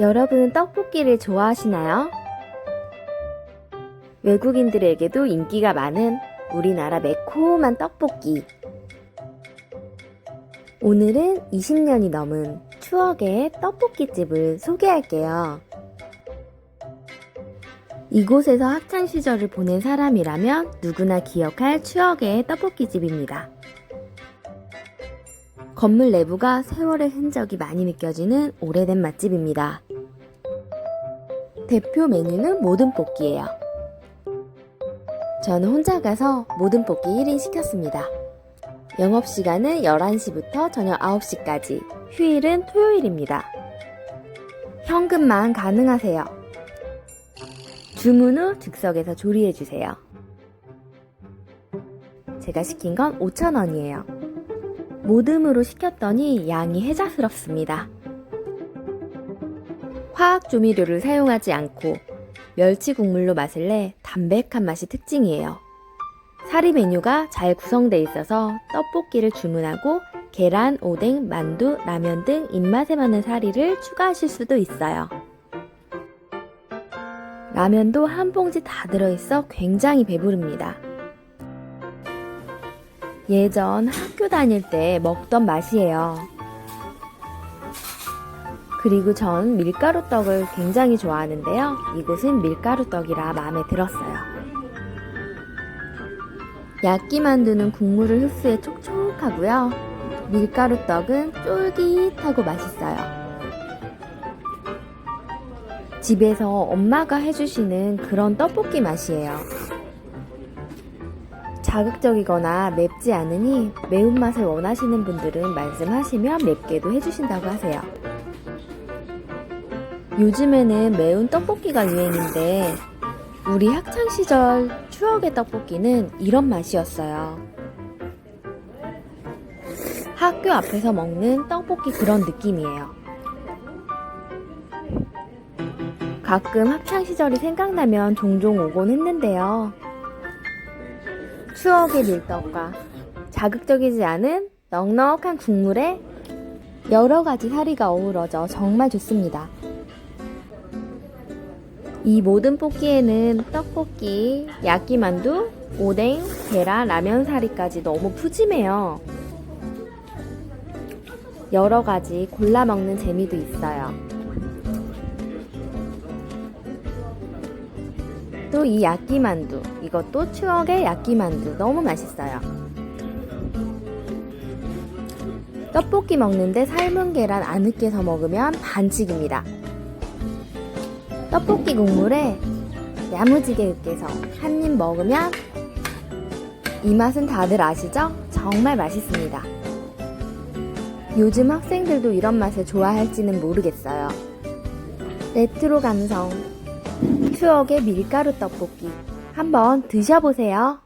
여러분 떡볶이를 좋아하시나요? 외국인들에게도 인기가 많은 우리나라 매콤한 떡볶이. 오늘은 20년이 넘은 추억의 떡볶이집을 소개할게요. 이곳에서 학창시절을 보낸 사람이라면 누구나 기억할 추억의 떡볶이집입니다. 건물 내부가 세월의 흔적이 많이 느껴지는 오래된 맛집입니다. 대표 메뉴는 모든 볶기예요. 저는 혼자 가서 모든 볶기 1인 시켰습니다. 영업시간은 11시부터 저녁 9시까지, 휴일은 토요일입니다. 현금만 가능하세요. 주문 후 즉석에서 조리해주세요. 제가 시킨 건 5,000원이에요. 모듬으로 시켰더니 양이 해자스럽습니다. 화학 조미료를 사용하지 않고 멸치 국물로 맛을 내 담백한 맛이 특징이에요. 사리 메뉴가 잘 구성되어 있어서 떡볶이를 주문하고 계란, 오뎅, 만두, 라면 등 입맛에 맞는 사리를 추가하실 수도 있어요. 라면도 한 봉지 다 들어있어 굉장히 배부릅니다. 예전 학교 다닐 때 먹던 맛이에요. 그리고 전 밀가루 떡을 굉장히 좋아하는데요. 이곳은 밀가루 떡이라 마음에 들었어요. 야끼 만두는 국물을 흡수해 촉촉하고요. 밀가루 떡은 쫄깃하고 맛있어요. 집에서 엄마가 해주시는 그런 떡볶이 맛이에요. 자극적이거나 맵지 않으니 매운맛을 원하시는 분들은 말씀하시면 맵게도 해주신다고 하세요. 요즘에는 매운 떡볶이가 유행인데 우리 학창 시절 추억의 떡볶이는 이런 맛이었어요. 학교 앞에서 먹는 떡볶이 그런 느낌이에요. 가끔 학창 시절이 생각나면 종종 오곤 했는데요. 추억의 밀떡과 자극적이지 않은 넉넉한 국물에 여러 가지 사리가 어우러져 정말 좋습니다. 이 모든 볶기에는 떡볶이, 야끼만두, 오뎅, 계란, 라면 사리까지 너무 푸짐해요. 여러 가지 골라 먹는 재미도 있어요. 또 이 야끼만두, 이것도 추억의 야끼만두 너무 맛있어요. 떡볶이 먹는데 삶은 계란 안 으깨서 먹으면 반칙입니다. 떡볶이 국물에 야무지게 으깨서 한 입 먹으면 이 맛은 다들 아시죠? 정말 맛있습니다. 요즘 학생들도 이런 맛을 좋아할지는 모르겠어요. 레트로 감성, 추억의 밀가루 떡볶이 한번 드셔보세요.